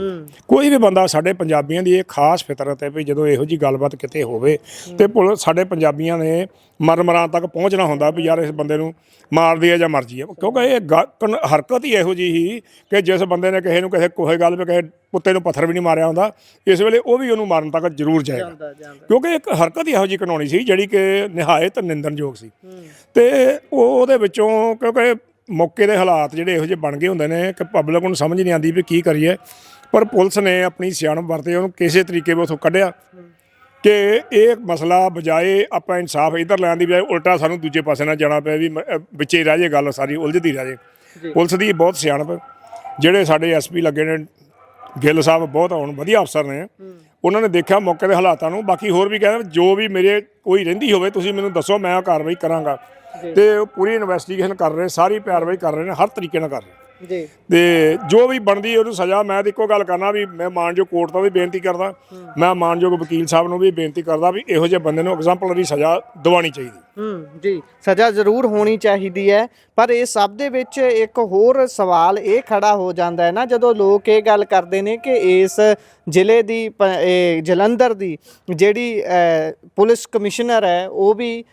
ਕੋਈ ਵੀ ਬੰਦਾ ਸਾਡੇ ਪੰਜਾਬੀਆਂ ਦੀ ਇਹ ਖਾਸ ਫਿਤਰਤ ਹੈ ਵੀ ਜਦੋਂ ਇਹੋ ਜੀ ਗੱਲਬਾਤ ਕਿਤੇ ਹੋਵੇ ਤੇ ਪੁਲਿਸ ਸਾਡੇ ਪੰਜਾਬੀਆਂ ਨੇ ਮਰਨ ਮਰਾਂ ਤੱਕ ਪਹੁੰਚਣਾ ਹੁੰਦਾ ਵੀ ਯਾਰ ਇਸ ਬੰਦੇ ਨੂੰ ਮਾਰ ਦਈਏ ਜਾਂ ਮਰ ਜਾਈਏ। ਕਿਉਂਕਿ ਇਹ ਗ- ਕਨ- ਹਰਕਤ ਹੀ ਇਹੋ ਜੀ ਹੀ ਕਿ ਜਿਸ ਬੰਦੇ ਨੇ ਕਿਸੇ ਨੂੰ ਕਿਸੇ ਕੋਈ ਗੱਲ ਵੀ ਕਿਸੇ ਕੁੱਤੇ ਨੂੰ ਪੱਥਰ ਵੀ ਨਹੀਂ ਮਾਰਿਆ ਹੁੰਦਾ ਇਸ ਵੇਲੇ ਉਹ ਵੀ ਉਹਨੂੰ ਮਾਰਨ ਤੱਕ ਜ਼ਰੂਰ ਜਾਏਗਾ। ਜਾਂਦਾ ਕਿਉਂਕਿ ਇੱਕ ਹਰਕਤ ਹੀ ਇਹੋ ਜਿਹੀ ਕਾਨੂੰਨੀ ਸੀ ਜਿਹੜੀ ਕਿ ਨਿਹਾਇਤ ਨਿੰਦਣਯੋਗ ਸੀ। ਤੇ ਉਹ ਉਹਦੇ ਵਿੱਚੋਂ ਕਿਉਂਕਿ ਮੌਕੇ ਦੇ ਹਾਲਾਤ ਜਿਹੜੇ ਇਹੋ ਜਿਹੇ ਬਣ ਗਏ ਹੁੰਦੇ ਨੇ ਕਿ ਪਬਲਿਕ ਨੂੰ ਸਮਝ ਨਹੀਂ ਆਉਂਦੀ ਵੀ ਕੀ ਕਰੀਏ। ਪਰ ਪੁਲਿਸ ਨੇ ਆਪਣੀ ਸਿਆਣਪ ਵਰਤੇ ਉਹਨੂੰ ਕਿਸੇ ਤਰੀਕੇ ਵੀ ਉਥੋਂ ਕੱਢਿਆ। ਕਿ ਇਹ ਮਸਲਾ ਬਜਾਏ ਆਪਾਂ ਇਨਸਾਫ ਇਧਰ ਲੈਣ ਦੀ ਬਜਾਏ ਉਲਟਾ ਸਾਨੂੰ ਦੂਜੇ ਪਾਸੇ ਨਾਲ ਜਾਣਾ ਪਿਆ ਵੀ ਮ- ਅਹ ਵਿੱਚੇ ਰਹਿ ਜੇ ਗੱਲ ਸਾਰੀ ਉਲਝਦੀ ਰਹਿ ਜੇ। ਪੁਲਿਸ ਦੀ ਬਹੁਤ ਸਿਆਣਪ ਜਿਹੜੇ ਸਾਡੇ ਐਸਪੀ ਲੱਗੇ ਨੇ ਗਿੱਲ ਸਾਹਿਬ ਬਹੁਤ ਹੁਣ ਵਧੀਆ ਅਫਸਰ ਨੇ। ਉਹਨਾਂ ਨੇ ਦੇਖਿਆ ਮੌਕੇ ਦੇ ਹਾਲਾਤਾਂ ਨੂੰ। ਬਾਕੀ ਹੋਰ ਵੀ ਕਹਿੰਦੇ ਜੋ ਵੀ ਮੇਰੇ ਕੋਈ ਰਹਿੰਦੀ ਹੋਵੇ ਤੁਸੀਂ ਮੈਨੂੰ ਦੱਸੋ ਮੈਂ ਉਹ ਕਾਰਵਾਈ ਕਰਾਂਗਾ। ਤੇ ਉਹ ਪੂਰੀ ਇਨਵੈਸਟੀਗੇਸ਼ਨ ਕਰ ਰਹੇ ਸਾਰੀ ਕਾਰਵਾਈ ਕਰ ਰਹੇ ਨੇ ਹਰ ਤਰੀਕੇ ਨਾਲ ਕਰ ਰਹੇ ਜੀ। ਤੇ ਜੋ ਵੀ ਬਣਦੀ ਉਹਨੂੰ ਸਜ਼ਾ ਮੈਂ ਤਾਂ ਇੱਕੋ ਗੱਲ ਕਰਨਾ ਵੀ ਮੈਂ ਮਾਨਯੋਗ ਕੋਰਟ ਤੋਂ ਵੀ ਬੇਨਤੀ ਕਰਦਾ। ਮੈਂ ਮਾਨਯੋਗ ਵਕੀਲ ਸਾਹਿਬ ਨੂੰ ਵੀ ਬੇਨਤੀ ਕਰਦਾ ਵੀ ਇਹੋ ਜਿਹੇ ਬੰਦੇ ਨੂੰ ਐਗਜ਼ਾਮਪਲਰੀ ਸਜ਼ਾ ਦਿਵਾਉਣੀ ਚਾਹੀਦੀ। ਹੂੰ ਜੀ। ਸਜ਼ਾ ਜ਼ਰੂਰ ਹੋਣੀ ਚਾਹੀਦੀ ਹੈ। ਪਰ ਇਹ ਸਭ ਦੇ ਵਿੱਚ ਇੱਕ ਹੋਰ ਸਵਾਲ ਇਹ ਖੜਾ ਹੋ ਜਾਂਦਾ ਹੈ ਨਾ ਜਦੋਂ ਲੋਕ ਇਹ ਗੱਲ ਕਰਦੇ ਨੇ ਕਿ ਇਸ ਜ਼ਿਲ੍ਹੇ ਦੀ ਪ- ਜਲੰਧਰ ਦੀ ਜਿਹੜੀ ਪੁਲਿਸ ਕਮਿਸ਼ਨਰ ਹੈ, ਉਹ ਵੀ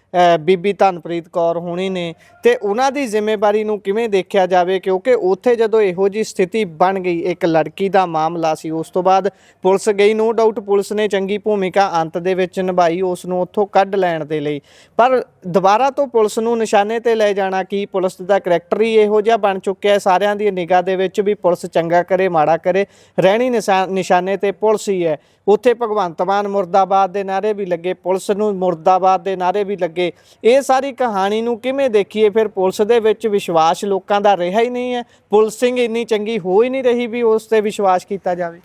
ਬੀਬੀ ਧਨਪ੍ਰੀਤ ਕੌਰ ਹੋਣੀ ਨੇ। ਤੇ ਉਹਨਾਂ ਦੀ ਜ਼ਿੰਮੇਵਾਰੀ ਨੂੰ ਕਿਵੇਂ ਦੇਖਿਆ ਜਾਵੇ? ਕਿਉਂਕਿ ਉੱਥੇ ਜਦੋਂ ਇਹੋ ਜੀ ਸਥਿਤੀ ਬਣ ਗਈ, ਇੱਕ ਲੜਕੀ ਦਾ ਮਾਮਲਾ ਸੀ, ਉਸ ਤੋਂ ਬਾਅਦ ਪੁਲਿਸ ਗਈ। ਨੋ ਡਾਊਟ ਪੁਲਿਸ ਨੇ ਚੰਗੀ ਭੂਮਿਕਾ ਅੰਤ ਦੇ ਵਿੱਚ ਨਿਭਾਈ ਉਸ ਨੂੰ ਉੱਥੋਂ ਕੱਢ ਲੈਣ ਦੇ ਲਈ। ਪਰ ਦੁਬਾਰਾ ਤੋਂ ਪੁਲਿਸ ਨੂੰ ਨਿਸ਼ਾਨੇ ਤੇ ਲੈ ਜਾਣਾ ਕੀ? ਪੁਲਿਸ ਦਾ ਕਰੈਕਟਰ ਹੀ ਇਹੋ ਜਿਹਾ ਬਣ ਚੁੱਕਿਆ ਹੈ। ਸਾਰਿਆਂ ਦੀ ਨਿਗਾਹ ਦੇ ਵਿੱਚ ਵੀ ਪੁਲਿਸ ਚੰਗਾ ਕਰੇ, ਮਾੜਾ ਕਰੇ। ਰਹਿਣੀ ਨਿਸ਼ਾ- ਨਿਸ਼ਾਨੇ ਤੇ ਪੁਲਿਸ ਹੀ ਹੈ। ਉੱਥੇ ਭਗਵੰਤ ਮਾਨ ਮੁਰਦਾਬਾਦ ਦੇ ਨਾਰੇ ਵੀ ਲੱਗੇ, ਪੁਲਿਸ ਨੂੰ ਮੁਰਦਾਬਾਦ ਦੇ ਨਾਰੇ ਵੀ ਲੱਗੇ। ਇਹ ਸਾਰੀ ਕਹਾਣੀ ਨੂੰ ਕਿਵੇਂ ਦੇਖੀਏ? ਫਿਰ ਪੁਲਿਸ ਦੇ ਵਿੱਚ ਵਿਸ਼ਵਾਸ ਲੋਕਾਂ ਦਾ ਰਿਹਾ ਹੀ ਨਹੀਂ ਹੈ। ਪੁਲਿਸਿੰਗ ਇੰਨੀ ਚੰਗੀ ਹੋ ਹੀ ਨਹੀਂ ਰਹੀ ਵੀ ਉਸ ਤੇ ਵਿਸ਼ਵਾਸ ਕੀਤਾ ਜਾਵੇ।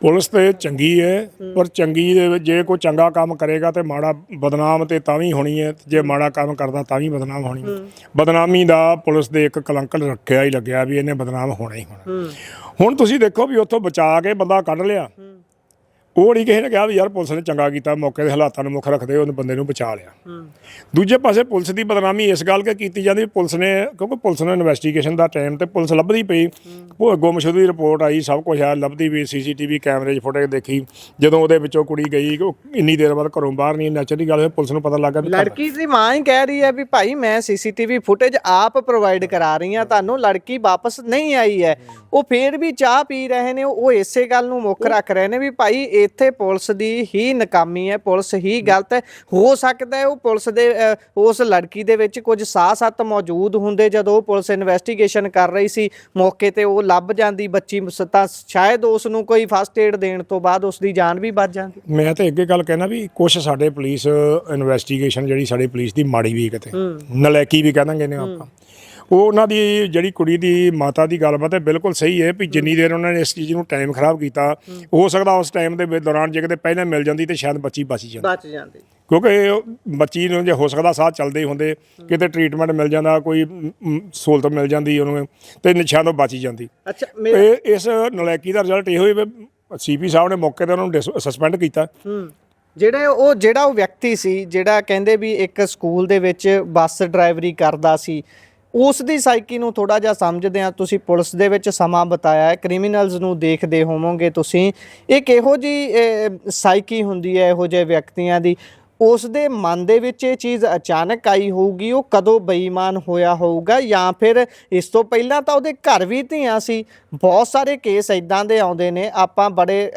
ਪੁਲਿਸ ਤੇ ਚੰਗੀ ਹੈ ਪਰ ਚੰਗੀ ਦੇ ਵਿੱਚ ਜੇ ਕੋਈ ਚੰਗਾ ਕੰਮ ਕਰੇਗਾ ਤੇ ਮਾੜਾ ਬਦਨਾਮ ਤੇ ਤਾਂ ਵੀ ਹੋਣੀ ਹੈ ਤੇ ਜੇ ਮਾੜਾ ਕੰਮ ਕਰਦਾ ਤਾਂ ਵੀ ਬਦਨਾਮ ਹੋਣੀ ਹੈ। ਬਦਨਾਮੀ ਦਾ ਪੁਲਿਸ ਦੇ ਇੱਕ ਕਲੰਕ ਰੱਖਿਆ ਹੀ ਲੱਗਿਆ ਵੀ ਇਹਨੇ ਬਦਨਾਮ ਹੋਣਾ ਹੀ ਹੋਣਾ। ਹੁਣ ਤੁਸੀਂ ਦੇਖੋ ਵੀ ਉੱਥੋਂ ਬਚਾ ਕੇ ਬੰਦਾ ਕੱਢ ਲਿਆ। ਉਹ ਨਹੀਂ ਕਿਸੇ ਨੇ ਕਿਹਾ ਵੀ ਯਾਰ ਪੁਲਿਸ ਨੇ ਚੰਗਾ ਕੀਤਾ ਮੌਕੇ ਦੇ ਹਾਲਾਤਾਂ ਨੂੰ ਮੁੱਖ ਰੱਖਦੇ ਉਹਨੇ ਬੰਦੇ ਨੂੰ ਬਚਾ ਲਿਆ। ਦੂਜੇ ਪਾਸੇ ਪੁਲਿਸ ਦੀ ਬਦਨਾਮੀ ਇਸ ਗੱਲ ਕੇ ਕੀਤੀ ਜਾਂਦੀ ਵੀ ਪੁਲਿਸ ਨੇ ਕਿਉਂਕਿ ਪੁਲਿਸ ਨੇ ਇਨਵੈਸਟੀਗੇਸ਼ਨ ਦਾ ਟਾਈਮ ਤੇ ਪੁਲਿਸ ਲੱਭਦੀ ਪਈ। ਉਹ ਗੁੰਮਸ਼ੁਦਗੀ ਦੀ ਰਿਪੋਰਟ ਆਈ ਸਭ ਕੁਝ ਆ ਲੱਭਦੀ ਵੀ ਸੀਸੀਟੀਵੀ ਕੈਮਰੇ 'ਚ ਫੁਟੇਜ ਦੇਖੀ। ਜਦੋਂ ਉਹਦੇ ਵਿੱਚੋਂ ਕੁੜੀ ਗਈ ਉਹ ਇੰਨੀ ਦੇਰ ਬਾਅਦ ਘਰੋਂ ਬਾਹਰ ਨਹੀਂ ਨੈਚੁਰਲੀ ਗੱਲ ਹੋਈ ਪੁਲਿਸ ਨੂੰ ਪਤਾ ਲੱਗਾ ਵੀ ਲੜਕੀ ਦੀ ਮਾਂ ਹੀ ਕਹਿ ਰਹੀ ਹੈ ਵੀ ਭਾਈ ਮੈਂ ਸੀਸੀਟੀਵੀ ਫੁਟੇਜ ਆਪ ਪ੍ਰੋਵਾਈਡ ਕਰਾ ਰਹੀ ਹਾਂ ਤੁਹਾਨੂੰ ਲੜਕੀ ਵਾਪਸ ਨਹੀਂ ਆਈ ਹੈ। ਉਹ ਫੇਰ ਵੀ ਚਾਹ ਪੀ ਰਹੇ ਨੇ ਉਹ ਇਸੇ ਗੱਲ ਨੂੰ ਮੁੱਖ ਰੱਖ ਰਹੇ ਨੇ ਵੀ ਭਾਈ ਇੱਥੇ ਪੁਲਿਸ ਦੀ ਹੀ ਨਕਾਮੀ ਹੈ ਪੁਲਿਸ ਹੀ ਗਲਤ ਹੈ। ਹੋ ਸਕਦਾ ਹੈ ਉਹ ਪੁਲਿਸ ਦੇ ਉਸ ਲੜਕੀ ਦੇ ਵਿੱਚ ਕੁਝ ਸਾਹ ਸੱਤ ਮੌਜੂਦ ਹੁੰਦੇ ਜਦੋਂ ਪੁਲਿਸ ਇਨਵੈਸਟੀਗੇਸ਼ਨ ਕਰ ਰਹੀ ਸੀ। ਮੌਕੇ ਤੇ ਉਹ ਲੱਭ ਜਾਂਦੀ ਬੱਚੀ ਤਾਂ ਸ਼ਾਇਦ ਉਸ ਨੂੰ ਕੋਈ ਫਸਟ ਏਡ ਦੇਣ ਤੋਂ ਬਾਅਦ ਉਸ ਦੀ ਜਾਨ ਵੀ ਬਚ ਜਾਂਦੀ। ਮੈਂ ਤਾਂ ਅੱਗੇ ਗੱਲ ਕਹਿਣਾ ਵੀ ਕੁਝ ਸਾਡੇ ਪੁਲਿਸ ਇਨਵੈਸਟੀਗੇਸ਼ਨ ਜਿਹੜੀ ਸਾਡੀ ਪੁਲਿਸ ਦੀ ਮਾੜੀ ਵੀ ਕਿਤੇ ਨਲਾਇਕੀ ਵੀ ਕਹਿੰਦਾਂਗੇ ਨੇ ਆਪਾਂ। ਉਹ ਉਹਨਾਂ ਦੀ ਜਿਹੜੀ ਕੁੜੀ ਦੀ ਮਾਤਾ ਦੀ ਗੱਲਬਾਤ ਹੈ ਬਿਲਕੁਲ ਸਹੀ ਹੈ ਵੀ ਜਿੰਨੀ ਦੇਰ ਉਹਨਾਂ ਨੇ ਇਸ ਚੀਜ਼ ਨੂੰ ਟਾਈਮ ਖਰਾਬ ਕੀਤਾ ਹੋ। ਸਕਦਾ ਉਸ ਟਾਈਮ ਦੇ ਦੌਰਾਨ ਜੇ ਕਿਤੇ ਪਹਿਲਾਂ ਮਿਲ ਜਾਂਦੀ ਤੇ ਸ਼ਾਇਦ ਬੱਚੀ ਬਚ ਜਾਂਦੀ। ਬਚ ਜਾਂਦੀ। ਕਿਉਂਕਿ ਬੱਚੀ ਨੂੰ ਜੇ ਹੋ ਸਕਦਾ ਸਾਹ ਚੱਲਦੇ ਹੀ ਹੁੰਦੇ ਕਿਤੇ ਟ੍ਰੀਟਮੈਂਟ ਮਿਲ ਜਾਂਦਾ ਕੋਈ ਸਹੂਲਤ ਮਿਲ ਜਾਂਦੀ ਉਹਨੂੰ ਤੇ ਨਿਸ਼ਾਨ ਤੋਂ ਬਚ ਜਾਂਦੀ। ਅੱਛਾ ਇਹ ਇਸ ਨਲਾਇਕੀ ਦਾ ਰਿਜ਼ਲਟ ਇਹੋ ਹੀ ਵੀ ਸੀਪੀ ਸਾਹਿਬ ਨੇ ਮੌਕੇ ਤੇ ਉਹਨਾਂ ਨੂੰ ਸਸਪੈਂਡ ਕੀਤਾ। ਜਿਹੜੇ ਉਹ ਜਿਹੜਾ ਉਹ ਵਿਅਕਤੀ ਸੀ ਜਿਹੜਾ ਕਹਿੰਦੇ ਵੀ ਇੱਕ ਸਕੂਲ ਦੇ ਵਿੱਚ ਬੱਸ ਡਰਾਈਵਰੀ ਕਰਦਾ ਸੀ ਉਸ ਦੀ ਸਾਈਕੀ ਨੂੰ ਥੋੜਾ ਜਿਹਾ ਸਮਝਦੇ ਆ ਤੁਸੀਂ ਪੁਲਿਸ ਦੇ ਵਿੱਚ ਸਮਾਂ ਬਤਾਇਆ ਹੈ ਕ੍ਰਿਮੀਨਲਸ ਨੂੰ ਦੇਖਦੇ ਹੋਵੋਗੇ ਤੁਸੀਂ। ਇੱਕ ਇਹੋ ਜੀ ਸਾਈਕੀ ਹੁੰਦੀ ਹੈ, ਇਹੋ ਜਿਹੇ ਵਿਅਕਤੀਆਂ ਦੀ। ਉਸ ਦੇ ਮਨ ਦੇ ਵਿੱਚ ਇਹ ਚੀਜ਼ ਅਚਾਨਕ ਆਈ ਹੋਊਗੀ, ਉਹ ਕਦੋਂ ਬੇਈਮਾਨ ਹੋਇਆ ਹੋਊਗਾ ਜਾਂ ਫਿਰ ਇਸ ਤੋਂ ਪਹਿਲਾਂ ਤਾਂ ਉਹਦੇ ਘਰ ਵੀ ਧੀਆਂ ਸੀ। ਬਹੁਤ ਸਾਰੇ ਕੇਸ ਇਦਾਂ ਦੇ ਆਉਂਦੇ ਨੇ, ਆਪਾਂ ਬੜੇ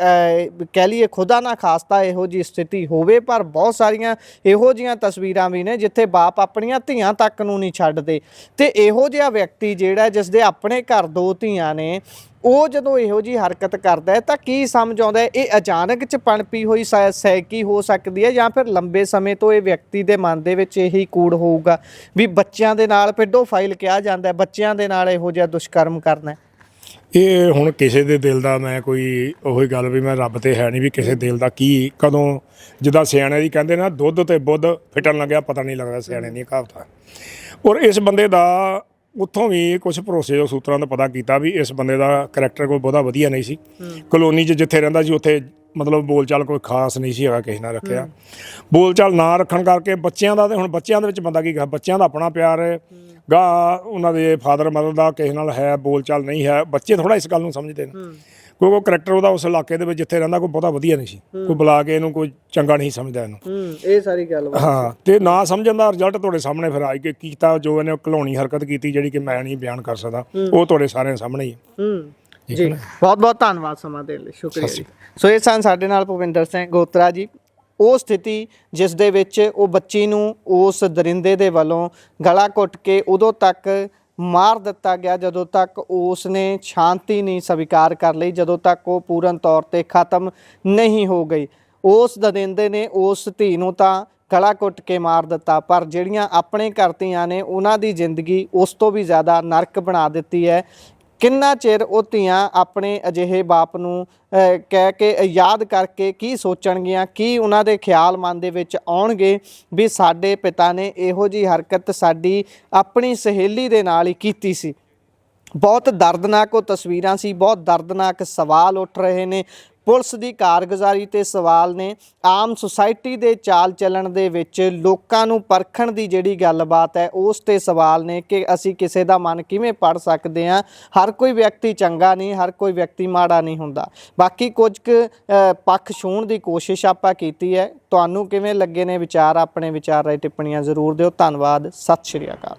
ਕਹਿ ਲਈਏ ਖੁਦਾ ਨਾ ਖਾਸਤਾ ਇਹੋ ਜੀ ਸਥਿਤੀ ਹੋਵੇ, ਪਰ ਬਹੁਤ ਸਾਰੀਆਂ ਇਹੋ ਜੀਆਂ ਤਸਵੀਰਾਂ ਵੀ ਨੇ ਜਿੱਥੇ ਬਾਪ ਆਪਣੀਆਂ ਧੀਆਂ ਤੱਕ ਨੂੰ ਨਹੀਂ ਛੱਡਦੇ। ਤੇ ਇਹੋ ਜਿਹਾ ਵਿਅਕਤੀ ਜਿਹੜਾ ਜਿਸ ਦੇ ਆਪਣੇ ਘਰ ਦੋ ਧੀਆਂ ਨੇ ਉਹ ਜਦੋਂ ਇਹੋ ਜੀ ਹਰਕਤ ਕਰਦਾ ਹੈ ਤਾਂ ਕੀ ਸਮਝ ਆਉਂਦਾ ਹੈ? ਇਹ ਅਚਾਨਕ ਚ ਪਣਪੀ ਹੋਈ ਸੈਕੀ ਹੋ ਸਕਦੀ ਹੈ ਜਾਂ ਫਿਰ ਲੰਬੇ ਸਮੇਂ ਤੋਂ ਇਹ ਵਿਅਕਤੀ ਦੇ ਮਨ ਦੇ ਵਿੱਚ ਇਹੀ ਕੂੜ ਹੋਊਗਾ ਵੀ ਬੱਚਿਆਂ ਦੇ ਨਾਲ ਪੈਡੋਫਾਈਲ ਕਿਹਾ ਜਾਂਦਾ ਹੈ, ਬੱਚਿਆਂ ਦੇ ਨਾਲ ਇਹੋ ਜਿਹਾ ਦੁਸ਼ਕਰਮ ਕਰਨਾ ਇਹ ਹੁਣ ਕਿਸੇ ਦੇ ਦਿਲ ਦਾ ਮੈਂ ਕੋਈ ਉਹੀ ਗੱਲ ਵੀ ਮੈਂ ਰੱਬ ਤੇ ਹੈ ਨਹੀਂ ਵੀ ਕਿਸੇ ਦਿਲ ਦਾ ਕੀ, ਕਦੋਂ ਜਿੱਦਾਂ ਸਿਆਣੇ ਦੀ ਕਹਿੰਦੇ ਨਾ ਦੁੱਧ ਤੇ ਬੁੱਧ ਫਿਟਣ ਲੱਗਿਆ, ਪਤਾ ਨਹੀਂ ਲੱਗਦਾ ਸਿਆਣੇ ਦੀਆਂ ਕਹਾਵਤਾਂ। ਔਰ ਇਸ ਬੰਦੇ ਦਾ ਉੱਥੋਂ ਵੀ ਕੁਝ ਭਰੋਸੇਯੋਗ ਸੂਤਰਾਂ ਦਾ ਪਤਾ ਕੀਤਾ ਵੀ ਇਸ ਬੰਦੇ ਦਾ ਕਰੈਕਟਰ ਕੋਈ ਬਹੁਤਾ ਵਧੀਆ ਨਹੀਂ ਸੀ। ਕਲੋਨੀ 'ਚ ਜਿੱਥੇ ਰਹਿੰਦਾ ਸੀ ਉੱਥੇ ਮਤਲਬ ਬੋਲਚਾਲ ਕੋਈ ਖਾਸ ਨਹੀਂ ਸੀ ਹੈਗਾ ਕਿਸੇ ਨਾਲ ਰੱਖਿਆ। ਬੋਲਚਾਲ ਨਾ ਰੱਖਣ ਕਰਕੇ ਬੱਚਿਆਂ ਦਾ ਤੇ ਹੁਣ ਬੱਚਿਆਂ ਦੇ ਵਿੱਚ ਬੰਦਾ ਕੀ ਕਰ ਬੱਚਿਆਂ ਦਾ ਆਪਣਾ ਪਿਆਰ ਹੈ। ਗਾ ਉਹਨਾਂ ਦੇ ਫਾਦਰ ਮਦਰ ਦਾ ਕਿਸੇ ਨਾਲ ਹੈ ਬੋਲਚਾਲ ਨਹੀਂ ਹੈ। ਬੱਚੇ ਥੋੜਾ ਇਸ ਗੱਲ ਨੂੰ ਸਮਝਦੇ ਨੇ। ਕਿਉਂਕਿ ਉਹ ਕਰੈਕਟਰ ਉਹਦਾ ਉਸ ਇਲਾਕੇ ਦੇ ਵਿੱਚ ਜਿੱਥੇ ਰਹਿੰਦਾ ਕੋਈ ਬਹੁਤਾ ਵਧੀਆ ਨਹੀਂ ਸੀ। ਕੋਈ ਬੁਲਾ ਕੇ ਇਹਨੂੰ ਕੋਈ ਚੰਗਾ ਨਹੀਂ ਸਮਝਦਾ ਇਹਨੂੰ। ਹੂੰ ਇਹ ਸਾਰੀ ਗੱਲ ਹਾਂ ਤੇ ਨਾ ਸਮਝਣ ਦਾ ਰਿਜ਼ਲਟ ਤੁਹਾਡੇ ਸਾਹਮਣੇ ਫਿਰ ਆਈ ਕਿ ਕੀਤਾ ਜੋ ਇਹਨੇ ਘਲੋਣੀ ਹਰਕਤ ਕੀਤੀ ਜਿਹੜੀ ਕਿ ਮੈਂ ਨਹੀਂ ਬਿਆਨ ਕਰ ਸਕਦਾ ਉਹ ਤੁਹਾਡੇ ਸਾਰਿਆਂ ਸਾਹਮਣੇ ਹੀ ਹੈ। ਜੀ। ਬਹੁਤ ਬਹੁਤ ਧੰਨਵਾਦ ਸਮਾਂ ਦੇਣ ਲਈ। ਸ਼ੁਕਰੀਆ ਸੋ ਇਹ ਸਨ ਸਾਡੇ ਨਾਲ ਭੁਪਿੰਦਰ ਸਿੰਘ ਗੋਤਰਾ ਜੀ। ਉਹ ਸਥਿਤੀ ਜਿਸ ਦੇ ਵਿੱਚ ਉਹ ਬੱਚੀ ਨੂੰ ਉਸ ਦਰਿੰਦੇ ਦੇ ਵੱਲੋਂ ਗਲਾ ਘੁੱਟ ਕੇ ਉਦੋਂ ਤੱਕ ਮਾਰ ਦਿੱਤਾ ਗਿਆ ਜਦੋਂ ਤੱਕ ਉਸ ਨੇ ਸ਼ਾਂਤੀ ਨਹੀਂ ਸਵੀਕਾਰ ਕਰ ਲਈ, ਜਦੋਂ ਤੱਕ ਉਹ ਪੂਰਨ ਤੌਰ ਤੇ ਖਤਮ ਨਹੀਂ ਹੋ ਗਈ। ਉਸ ਦਰਿੰਦੇ ਨੇ ਉਸ ਧੀ ਨੂੰ ਤਾਂ ਗਲਾ ਕੁੱਟ ਕੇ ਮਾਰ ਦਿੱਤਾ, ਪਰ ਜਿਹੜੀਆਂ ਆਪਣੇ ਘਰ ਧੀਆਂ ਨੇ, ਉਹਨਾਂ ਦੀ ਜ਼ਿੰਦਗੀ ਉਸ ਤੋਂ ਵੀ ਜ਼ਿਆਦਾ ਨਰਕ ਬਣਾ ਦਿੱਤੀ ਹੈ। ਕਿੰਨਾ ਚਿਰ ਉਹ ਧੀਆਂ ਆਪਣੇ ਅਜਿਹੇ ਬਾਪ ਨੂੰ ਕਹਿ ਕੇ, ਯਾਦ ਕਰਕੇ ਕੀ ਸੋਚਣਗੀਆਂ, ਕੀ ਉਹਨਾਂ ਦੇ ਖਿਆਲ ਮਨ ਦੇ ਵਿੱਚ ਆਉਣਗੇ ਵੀ ਸਾਡੇ ਪਿਤਾ ਨੇ ਇਹੋ ਜੀ ਹਰਕਤ ਸਾਡੀ ਆਪਣੀ ਸਹੇਲੀ ਦੇ ਨਾਲ ਹੀ ਕੀਤੀ ਸੀ। ਬਹੁਤ ਦਰਦਨਾਕ ਉਹ ਤਸਵੀਰਾਂ ਸੀ, ਬਹੁਤ ਦਰਦਨਾਕ ਸਵਾਲ ਉੱਠ ਰਹੇ ਨੇ ਪੁਲਿਸ ਦੀ ਕਾਰਗੁਜ਼ਾਰੀ ਤੇ ਸਵਾਲ ਨੇ। ਆਮ ਸੁਸਾਇਟੀ ਦੇ ਚਾਲ ਚੱਲਣ ਦੇ ਵਿੱਚ ਲੋਕਾਂ ਨੂੰ ਪਰਖਣ ਦੀ ਜਿਹੜੀ ਗੱਲਬਾਤ ਹੈ, ਉਸ ਤੇ ਸਵਾਲ ਨੇ ਕਿ ਅਸੀਂ ਕਿਸੇ ਦਾ ਮਨ ਕਿਵੇਂ ਪੜ ਸਕਦੇ ਹਾਂ। ਹਰ ਕੋਈ ਵਿਅਕਤੀ ਚੰਗਾ ਨਹੀਂ, ਹਰ ਕੋਈ ਵਿਅਕਤੀ ਮਾੜਾ ਨਹੀਂ ਹੁੰਦਾ। ਬਾਕੀ ਕੁਝ ਕੁ ਪੱਖ ਛੂਣ ਦੀ ਕੋਸ਼ਿਸ਼ ਆਪਾਂ ਕੀਤੀ ਹੈ। ਤੁਹਾਨੂੰ ਕਿਵੇਂ ਲੱਗੇ ਨੇ ਵਿਚਾਰ? ਆਪਣੇ ਵਿਚਾਰ ਰਾਈ ਟਿੱਪਣੀਆਂ ਜ਼ਰੂਰ ਦਿਓ। ਧੰਨਵਾਦ। ਸਤਿ ਸ਼੍ਰੀ ਅਕਾਲ।